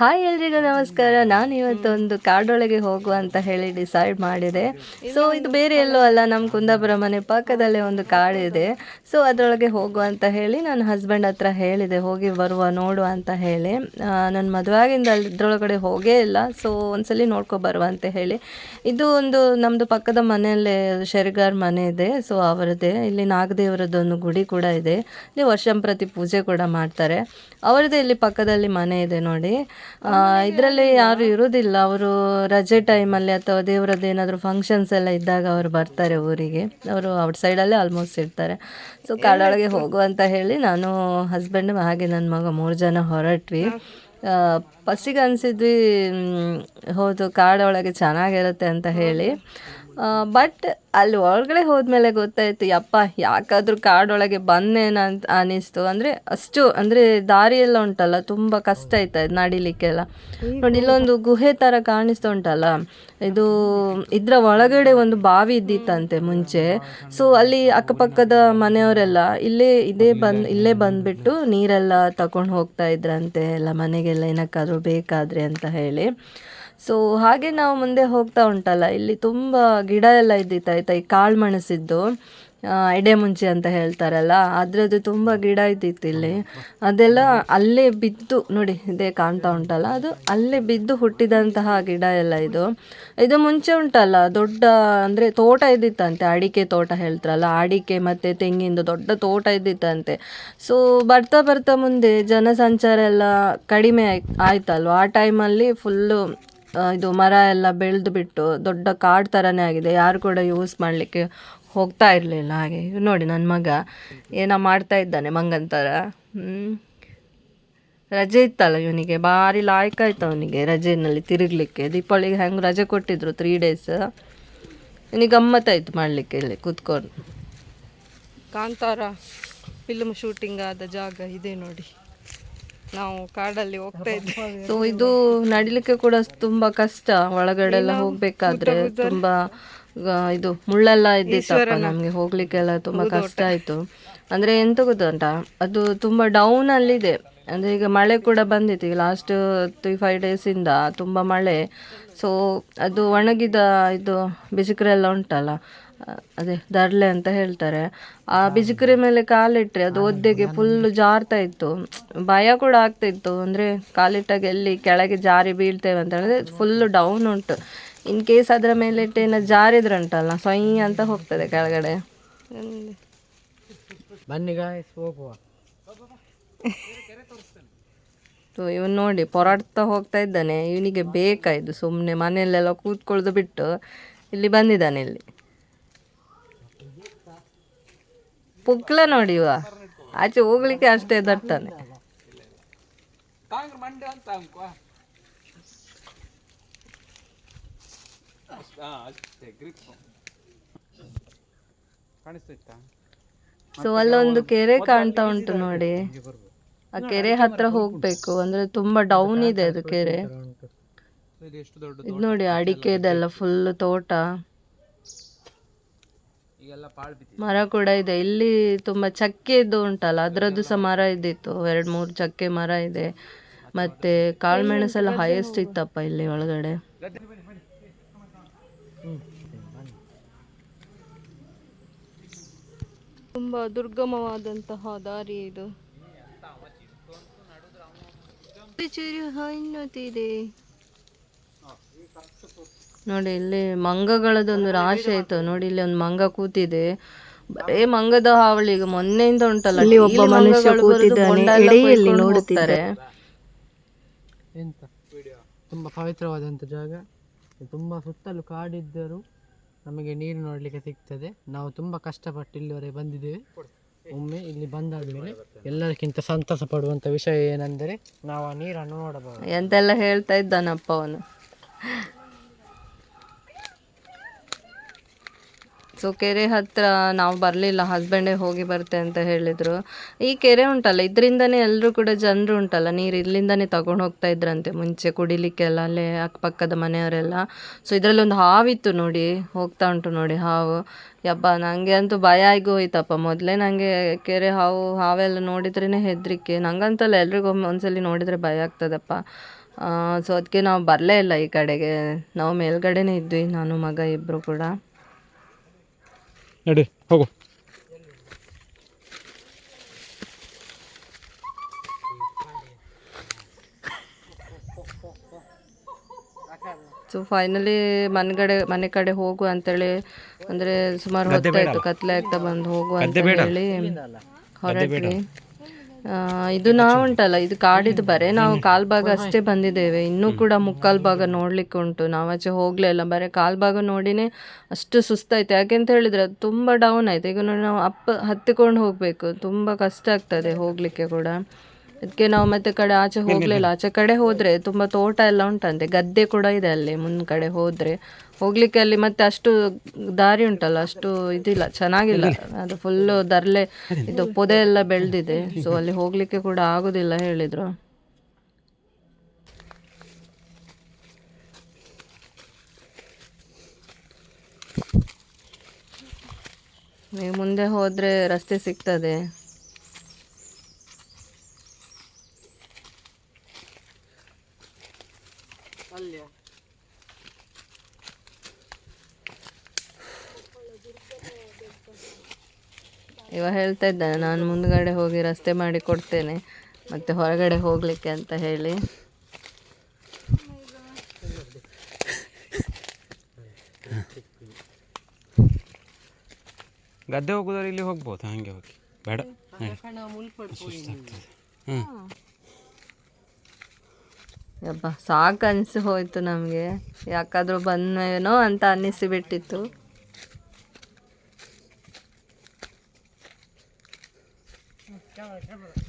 Hi ಎಲ್ರಿಗೂ ನಮಸ್ಕಾರ. ನಾನು ಇವತ್ತು ಒಂದು ಕಾಡೊಳಗೆ ಹೋಗುವ ಅಂತ ಹೇಳಿ ಡಿಸೈಡ್ ಮಾಡಿದೆ. ಸೊ ಇದು ಬೇರೆ ಎಲ್ಲೋ ಅಲ್ಲ ನಮ್ಮ ಕುಂದಾಪುರ ಮನೆ ಪಕ್ಕದಲ್ಲೇ ಒಂದು ಕಾಡಿದೆ ಸೊ ಅದರೊಳಗೆ ಹೋಗುವ ಅಂತ ಹೇಳಿ ನನ್ನ ಹಸ್ಬೆಂಡ್ ಹತ್ರ ಹೇಳಿದೆ, ಹೋಗಿ ಬರುವ, ನೋಡುವ ಅಂತ ಹೇಳಿ. ನನ್ನ ಮದುವಾಗಿಂದ ಅಲ್ಲಿ ಇದ್ರೊಳಗಡೆ ಹೋಗೇ ಇಲ್ಲ. ಸೊ ಒಂದ್ಸಲಿ ನೋಡ್ಕೊ ಬರುವ ಅಂತ ಹೇಳಿ. ಇದು ಒಂದು ನಮ್ಮದು ಪಕ್ಕದ ಮನೆಯಲ್ಲೇ ಶೆರಿಗಾರ್ ಮನೆ ಇದೆ. ಸೊ ಅವರದೇ ಇಲ್ಲಿ ನಾಗದೇವರದ್ದೊಂದು ಗುಡಿ ಕೂಡ ಇದೆ. ಇಲ್ಲಿ ವರ್ಷಂಪ್ರತಿ ಪೂಜೆ ಕೂಡ ಮಾಡ್ತಾರೆ. ಅವರದೇ ಇಲ್ಲಿ ಪಕ್ಕದಲ್ಲಿ ಮನೆ ಇದೆ ನೋಡಿ. ಇದರಲ್ಲಿ ಯಾರು ಇರೋದಿಲ್ಲ. ಅವರು ರಜೆ ಟೈಮಲ್ಲಿ ಅಥವಾ ದೇವರದ್ದು ಏನಾದರೂ ಫಂಕ್ಷನ್ಸ್ ಎಲ್ಲ ಇದ್ದಾಗ ಅವರು ಬರ್ತಾರೆ ಊರಿಗೆ. ಅವರು ಔಟ್ ಸೈಡಲ್ಲೇ ಆಲ್ಮೋಸ್ಟ್ ಇರ್ತಾರೆ. ಸೊ ಕಾಡೊಳಗೆ ಹೋಗು ಅಂತ ಹೇಳಿ ನಾನು ಹಸ್ಬೆಂಡ್ ಹಾಗೆ ನನ್ನ ಮಗ ಮೂರು ಜನ ಹೊರಟ್ವಿ. ಫಸ್ಟಿಗೆ ಅನಿಸಿದ್ವಿ ಹೌದು ಕಾಡೊಳಗೆ ಚೆನ್ನಾಗಿರುತ್ತೆ ಅಂತ ಹೇಳಿ. ಬಟ್ ಅಲ್ಲಿ ಒಳಗಡೆ ಹೋದ್ಮೇಲೆ ಗೊತ್ತಾಯ್ತು, ಯಪ್ಪ, ಯಾಕಾದ್ರೂ ಕಾಡೊಳಗೆ ಬಂದೇನ ಅಂತ ಅನಿಸ್ತು. ಅಂದರೆ ಅಷ್ಟು, ಅಂದರೆ ದಾರಿ ಎಲ್ಲ ಉಂಟಲ್ಲ, ತುಂಬ ಕಷ್ಟ ಆಯ್ತಾ ಇದು ನಡಿಲಿಕ್ಕೆಲ್ಲ. ನೋಡಿ, ಇಲ್ಲೊಂದು ಗುಹೆ ಥರ ಕಾಣಿಸ್ತಾ ಉಂಟಲ್ಲ, ಇದು ಇದರ ಒಳಗಡೆ ಒಂದು ಬಾವಿ ಇದ್ದಿತ್ತಂತೆ ಮುಂಚೆ. ಸೊ ಅಲ್ಲಿ ಅಕ್ಕಪಕ್ಕದ ಮನೆಯವರೆಲ್ಲ ಇಲ್ಲೇ, ಇದೇ ಬಂದು, ಇಲ್ಲೇ ಬಂದುಬಿಟ್ಟು ನೀರೆಲ್ಲ ತಕೊಂಡು ಹೋಗ್ತಾ ಇದ್ರಂತೆ, ಎಲ್ಲ ಮನೆಗೆಲ್ಲ ಏನಕ್ಕಾದ್ರೂ ಬೇಕಾದರೆ ಅಂತ ಹೇಳಿ. ಸೊ ಹಾಗೆ ನಾವು ಮುಂದೆ ಹೋಗ್ತಾ ಉಂಟಲ್ಲ, ಇಲ್ಲಿ ತುಂಬ ಗಿಡ ಎಲ್ಲ ಇದ್ದಿತ್ತು ಆಯ್ತಾ, ಈ ಕಾಳು ಮೆಣಸಿದ್ದು ಎಡೆಮುಂಚಿ ಅಂತ ಹೇಳ್ತಾರಲ್ಲ, ಅದರದ್ದು ತುಂಬ ಗಿಡ ಇದ್ದಿತ್ತು ಇಲ್ಲಿ. ಅದೆಲ್ಲ ಅಲ್ಲೇ ಬಿದ್ದು, ನೋಡಿ, ಇದೇ ಕಾಣ್ತಾ ಉಂಟಲ್ಲ, ಅದು ಅಲ್ಲೇ ಬಿದ್ದು ಹುಟ್ಟಿದಂತಹ ಗಿಡ ಎಲ್ಲ ಇದು. ಇದು ಮುಂಚೆ ಉಂಟಲ್ಲ, ದೊಡ್ಡ, ಅಂದರೆ ತೋಟ ಇದ್ದಿತ್ತಂತೆ, ಅಡಿಕೆ ತೋಟ ಹೇಳ್ತಾರಲ್ಲ, ಅಡಿಕೆ ಮತ್ತು ತೆಂಗಿಂದು ದೊಡ್ಡ ತೋಟ ಇದ್ದಿತ್ತಂತೆ. ಸೊ ಬರ್ತಾ ಬರ್ತಾ ಮುಂದೆ ಜನಸಂಚಾರ ಎಲ್ಲ ಕಡಿಮೆ ಆಯ್ತು ಆಯ್ತಲ್ವ? ಆ ಟೈಮಲ್ಲಿ ಫುಲ್ಲು ಇದು ಮರ ಎಲ್ಲ ಬೆಳೆದು ಬಿಟ್ಟು ದೊಡ್ಡ ಕಾಡು ಥರನೇ ಆಗಿದೆ. ಯಾರು ಕೂಡ ಯೂಸ್ ಮಾಡಲಿಕ್ಕೆ ಹೋಗ್ತಾ ಇರಲಿಲ್ಲ ಹಾಗೆ. ನೋಡಿ ನನ್ನ ಮಗ ಏನೋ ಮಾಡ್ತಾ ಇದ್ದಾನೆ ಮಂಗನ ಥರ. ರಜೆ ಇತ್ತಲ್ಲ ಇವನಿಗೆ? ಭಾರಿ ಲಾಯ್ಕಾಯ್ತು ಅವನಿಗೆ ರಜೆಯಲ್ಲಿ ತಿರುಗಲಿಕ್ಕೆ. ದೀಪಾವಳಿಗೆ ಹೆಂಗೆ ರಜೆ ಕೊಟ್ಟಿದ್ರು ತ್ರೀ ಡೇಸ್ ಇವನಿಗೆ ಗಮ್ಮತ್ತಾಯ್ತು ಮಾಡಲಿಕ್ಕೆ ಇಲ್ಲಿ ಕೂತ್ಕೊಂಡು. ಕಾಂತಾರ ಫಿಲ್ಮ್ ಶೂಟಿಂಗ್ ಆದ ಜಾಗ ಇದೆ ನೋಡಿ. ನಾವು ಕಾಡಲ್ಲಿ ಹೋಗ್ತಾ ಇದ್ವಿ. ಸೊ ಇದು ನಡಿಲಿಕ್ಕೆ ಕೂಡ ತುಂಬಾ ಕಷ್ಟ. ಒಳಗಡೆ ಎಲ್ಲ ಹೋಗ್ಬೇಕಾದ್ರೆ ತುಂಬಾ ಇದು ಮುಳ್ಳೆಲ್ಲ ಇದ್ದಿತ್ತಪ್ಪ ನಮ್ಗೆ ಹೋಗ್ಲಿಕ್ಕೆಲ್ಲ ತುಂಬಾ ಕಷ್ಟ ಆಯ್ತು. ಅಂದ್ರೆ ಎಂತ ಗೊತ್ತುಂಟಾ? ಅದು ತುಂಬಾ ಡೌನ್ ಅಲ್ಲಿದೆ. ಅಂದ್ರೆ ಈಗ ಮಳೆ ಕೂಡ ಬಂದಿತ್ತು. ಈಗ ಲಾಸ್ಟ್ ತ್ರೀ ಫೈವ್ ಡೇಸ್ ಇಂದ ತುಂಬಾ ಮಳೆ. ಸೊ ಅದು ಒಣಗಿದ ಇದು ಬಿಸಿಕರೆಲ್ಲ ಉಂಟಲ್ಲ. ಅದೇ ದರ್ಲೆ ಅಂತ ಹೇಳ್ತಾರೆ. ಆ ಬಿಜಿಕರಿ ಮೇಲೆ ಕಾಲಿಟ್ರೆ ಅದು ಒದ್ದೆಗೆ ಫುಲ್ ಜಾರ್ತಾ ಇತ್ತು. ಭಯ ಕೂಡ ಆಗ್ತಾ ಇತ್ತು. ಅಂದರೆ ಕಾಲಿಟ್ಟಾಗ ಎಲ್ಲಿ ಕೆಳಗೆ ಜಾರಿ ಬೀಳ್ತೇವೆ ಅಂತ ಹೇಳಿದ್ರೆ ಫುಲ್ ಡೌನ್ ಉಂಟು. ಇನ್ ಕೇಸ್ ಅದರ ಮೇಲೆ ಇಟ್ಟು ಏನೋ ಜಾರಿದ್ರೆ ಉಂಟಲ್ಲ ಸೊಯ್ ಅಂತ ಹೋಗ್ತದೆ ಕೆಳಗಡೆ. ಬನ್ನಿ ಹೋಗುವ. ಇವನು ನೋಡಿ ಪೊರಾಡ್ತಾ ಹೋಗ್ತಾ ಇದ್ದಾನೆ. ಇವನಿಗೆ ಬೇಕಾಯ್ತು ಸುಮ್ಮನೆ ಮನೆಯಲ್ಲೆಲ್ಲ ಕೂತ್ಕೊಳ್ದು ಬಿಟ್ಟು. ಇಲ್ಲಿ ಬಂದಿದ್ದಾನೆ ಇಲ್ಲಿ. ಪುಕ್ಲ ನೋಡಿ ಇವ. ಆಚೆ ಹೋಗ್ಲಿಕ್ಕೆ ಅಷ್ಟೇ ದಟ್ಟನೆ ಸೊ ಅಲ್ಲೊಂದು ಕೆರೆ ಕಾಣ್ತಾ ಉಂಟು ನೋಡಿ. ಆ ಕೆರೆ ಹತ್ರ ಹೋಗ್ಬೇಕು. ಅಂದ್ರೆ ತುಂಬಾ ಡೌನ್ ಇದೆ ಅದು ಕೆರೆ. ಇದು ನೋಡಿ ಅಡಿಕೆ ಇದೆಲ್ಲ ಫುಲ್ ತೋಟ. ಮರ ಕೂಡ ಇದೆ. ಇಲ್ಲಿ ತುಂಬಾ ಚಕ್ಕೆದು ಉಂಟಲ್ಲ ಅದರದ್ದು ಸಹ ಮರ ಇದ್ದಿತ್ತು. ಎರಡ್ ಮೂರು ಚಕ್ಕೆ ಮರ ಇದೆ. ಮತ್ತೆ ಕಾಳುಮೆಣಸೆಲ್ಲ ಹೈಯೆಸ್ಟ್ ಇತ್ತಪ್ಪ ಇಲ್ಲಿ ಒಳಗಡೆ. ತುಂಬಾ ದುರ್ಗಮವಾದಂತಹ ದಾರಿ ಇದು. ಚಿರು ಹಣ್ಣುತ್ತಿದೆ. ನೋಡಿ ಇಲ್ಲಿ ಮಂಗಗಳದೊಂದು ರಾಶಿ ಆಯ್ತು. ನೋಡಿ ಇಲ್ಲಿ ಒಂದು ಮಂಗ ಕೂತಿದೆ. ಬರೇ ಮಂಗದ ಹಾವಳಿ ಈಗ ಮೊನ್ನೆಯಿಂದ ಉಂಟಲ್ಲ ಇಲ್ಲಿ ಒಬ್ಬ ಮನುಷ್ಯ ಕೂತಿದ್ದಾನೆ ನೋಡುತ್ತಾರೆ ಎಂತ? ತುಂಬ ಪವಿತ್ರವಾದಂಥ ಜಾಗ. ತುಂಬಾ ಸುತ್ತಲೂ ಕಾಡಿದ್ದರೂ ನಮಗೆ ನೀರು ನೋಡ್ಲಿಕ್ಕೆ ಸಿಗ್ತದೆ. ನಾವು ತುಂಬಾ ಕಷ್ಟಪಟ್ಟು ಇಲ್ಲಿವರೆಗೆ ಬಂದಿದ್ದೇವೆ. ಒಮ್ಮೆ ಇಲ್ಲಿ ಬಂದಾದ್ಮೇಲೆ ಎಲ್ಲರಿಗಿಂತ ಸಂತಸ ಪಡುವಂತ ವಿಷಯ ಏನೆಂದರೆ ನಾವು ಆ ನೀರನ್ನು ನೋಡಬಹುದು. ಎಂತೆಲ್ಲ ಹೇಳ್ತಾ ಇದ್ದಾನಪ್ಪ ಅವನು. ಸೊ ಕೆರೆ ಹತ್ರ ನಾವು ಬರಲಿಲ್ಲ ಹಸ್ಬೆಂಡೇ ಹೋಗಿ ಬರ್ತೆ ಅಂತ ಹೇಳಿದರು. ಈ ಕೆರೆ ಉಂಟಲ್ಲ, ಇದರಿಂದನೇ ಎಲ್ಲರೂ ಕೂಡ ಜನರು ಉಂಟಲ್ಲ, ನೀರು ಇಲ್ಲಿಂದನೇ ತಗೊಂಡು ಹೋಗ್ತಾ ಇದ್ರಂತೆ ಮುಂಚೆ ಕುಡಿಲಿಕ್ಕೆಲ್ಲ, ಅಲ್ಲೇ ಅಕ್ಕಪಕ್ಕದ ಮನೆಯವರೆಲ್ಲ. ಸೊ ಇದರಲ್ಲಿ ಒಂದು ಹಾವಿತ್ತು ನೋಡಿ, ಹೋಗ್ತಾ ಉಂಟು ನೋಡಿ ಹಾವು. ಯಬ್ಬ ನನಗೆ ಅಂತೂ ಭಯ ಆಗಿ ಹೋಯ್ತಪ್ಪ ಮೊದಲೇ ನನಗೆ ಕೆರೆ ಹಾವು, ಹಾವೆಲ್ಲ ನೋಡಿದ್ರೇ ಹೆದರಿಕೆ. ನಂಗಂತಲ್ಲ ಎಲ್ರಿಗೂ ಒಮ್ಮೆ ಒಂದ್ಸಲಿ ನೋಡಿದರೆ ಭಯ ಆಗ್ತದಪ್ಪ. ಸೊ ಅದಕ್ಕೆ ನಾವು ಬರಲೇ ಇಲ್ಲ ಈ ಕಡೆಗೆ. ನಾವು ಮೇಲ್ಗಡೆನೇ ಇದ್ವಿ, ನಾನು, ಮಗ ಇಬ್ಬರು ಕೂಡ. ನಡಿ ಹೋಗು. ಸೊ ಫೈನಲಿ ಮನೆಗಡೆ ಮನೆ ಕಡೆ ಹೋಗು ಅಂತೇಳಿ ಅಂದರೆ ಸುಮಾರು ಹೊತ್ತಾಯ್ತು ಕತ್ಲೆ ಆಗ್ತಾ ಬಂದು ಹೋಗು ಅಂತ ಹೇಳಿ ಹೊರಟ್ವಿ. ಇದು ನಾವು ಉಂಟಲ್ಲ ಇದು ಕಾಡಿದು ಬರೇ. ನಾವು ಕಾಲ್ ಭಾಗ ಅಷ್ಟೇ ಬಂದಿದ್ದೇವೆ. ಇನ್ನೂ ಕೂಡ ಮುಕ್ಕಾಲ್ ಭಾಗ ನೋಡ್ಲಿಕ್ಕೆ ಉಂಟು. ನಾವು ಆಚೆ ಹೋಗ್ಲೇ ಇಲ್ಲ. ಬರೀ ಕಾಲ್ ಭಾಗ ನೋಡಿನೇ ಅಷ್ಟು ಸುಸ್ತಾಯ್ತು. ಯಾಕೆಂತ ಹೇಳಿದ್ರೆ ಅದು ತುಂಬ ಡೌನ್ ಆಯ್ತು. ಈಗ ನೋಡಿ ನಾವು ಅಪ್ ಹತ್ತಿಕೊಂಡು ಹೋಗಬೇಕು. ತುಂಬ ಕಷ್ಟ ಆಗ್ತದೆ ಹೋಗ್ಲಿಕ್ಕೆ ಕೂಡ. ಅದಕ್ಕೆ ನಾವು ಮತ್ತೆ ಕಡೆ ಆಚೆ ಹೋಗ್ಲಿಲ್ಲ. ಆಚೆ ಕಡೆ ಹೋದ್ರೆ ತುಂಬಾ ತೋಟ ಎಲ್ಲ ಉಂಟಂತೆ ಗದ್ದೆ ಕೂಡ ಇದೆ ಅಲ್ಲಿ ಮುಂದ್ ಕಡೆ ಹೋದ್ರೆ. ಹೋಗ್ಲಿಕ್ಕೆ ಅಲ್ಲಿ ಮತ್ತೆ ಅಷ್ಟು ದಾರಿ ಉಂಟಲ್ಲ ಅಷ್ಟು ಇದಿಲ್ಲ ಚೆನ್ನಾಗಿಲ್ಲ. ಅದು ಫುಲ್ ದರ್ಲೆ ಇದು ಪೊದೆ ಎಲ್ಲ ಬೆಳೆದಿದೆ. ಸೊ ಅಲ್ಲಿ ಹೋಗ್ಲಿಕ್ಕೆ ಕೂಡ ಆಗುದಿಲ್ಲ ಹೇಳಿದ್ರು. ನೀವು ಮುಂದೆ ಹೋದ್ರೆ ರಸ್ತೆ ಸಿಗ್ತದೆ. ಇವ ಹೇಳ್ತಾ ಇದ್ದಾನೆ ನಾನು ಮುಂದ್ಗಡೆ ಹೋಗಿ ರಸ್ತೆ ಮಾಡಿ ಕೊಡ್ತೇನೆ ಮತ್ತೆ ಹೊರಗಡೆ ಹೋಗ್ಲಿಕ್ಕೆ ಅಂತ ಹೇಳಿ. ಗದ್ದೆ ಹೋಗೋದಾದ್ರೆ ಇಲ್ಲಿ ಹೋಗ್ಬೋದು ಹಾಗೆ ಹೋಗಿ. ಬೇಡ. ಯಪ್ಪ ಸಾಕು ಅನಿಸಿ ಹೋಯ್ತು ನಮಗೆ. ಯಾಕಾದರೂ ಬಂದ್ವೇನೋ ಅಂತ ಅನ್ನಿಸಿ ಬಿಟ್ಟಿತ್ತು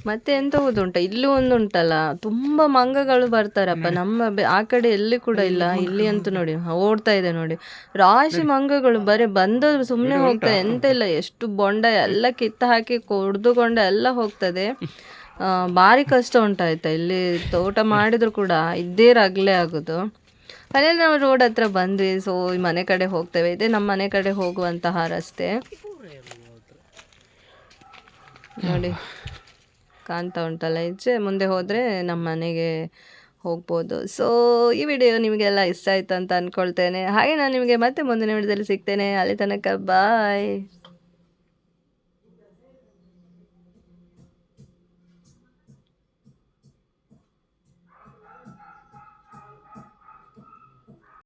ಮತ್ತೆ ಎಂತ ಉಂಟ ಇಲ್ಲೂ ಒಂದು ಉಂಟಲ್ಲ ತುಂಬಾ ಮಂಗಗಳು ಬರ್ತಾರಪ್ಪ. ನಮ್ಮ ಬೆ- ಆ ಕಡೆ ಎಲ್ಲಿ ಕೂಡ ಇಲ್ಲ ಇಲ್ಲಿ. ಅಂತೂ ನೋಡಿ. ಓಡ್ತಾ ಇದೆ ನೋಡಿ. ರಾಶಿ ಮಂಗಗಳು ಬರೀ ಬಂದವರು ಸುಮ್ಮನೆ ಹೋಗ್ತಾ ಎಂತ ಇಲ್ಲ ಎಷ್ಟು ಬೊಂಡ ಎಲ್ಲ ಕಿತ್ತ ಹಾಕಿ ಕೊಡ್ದುಕೊಂಡ ಎಲ್ಲ ಹೋಗ್ತದೆ. ಆ, ಭಾರಿ ಕಷ್ಟ ಉಂಟಾಯ್ತಾ? ಇಲ್ಲಿ ತೋಟ ಮಾಡಿದ್ರು ಕೂಡ ಇದ್ದೇ ರಾಗ್ಲೇ ಆಗೋದು. ಮನೇಲಿ ನಾವು ರೋಡ್ ಹತ್ರ ಬಂದ್ವಿ. ಸೊ ಈ ಮನೆ ಕಡೆ ಹೋಗ್ತೇವೆ. ಇದೇ ನಮ್ಮ ಮನೆ ಕಡೆ ಹೋಗುವಂತಹ ರಸ್ತೆ. ನೋಡಿ. ಕಾಣ್ತಾ ಉಂಟಲ್ಲ. ಈಚೆ ಮುಂದೆ ಹೋದರೆ ನಮ್ಮ ಮನೆಗೆ ಹೋಗ್ಬೋದು. ಸೊ ಈ ವಿಡಿಯೋ ನಿಮಗೆಲ್ಲ ಇಷ್ಟ ಆಯ್ತು ಅಂತ ಅಂದ್ಕೊಳ್ತೇನೆ ಹಾಗೆ ನಾನು ನಿಮಗೆ ಮತ್ತೆ ಮುಂದಿನ ವಿಡಿಯೋದಲ್ಲಿ ಸಿಗ್ತೇನೆ. ಅಲ್ಲಿ ತನಕ ಬಾಯ್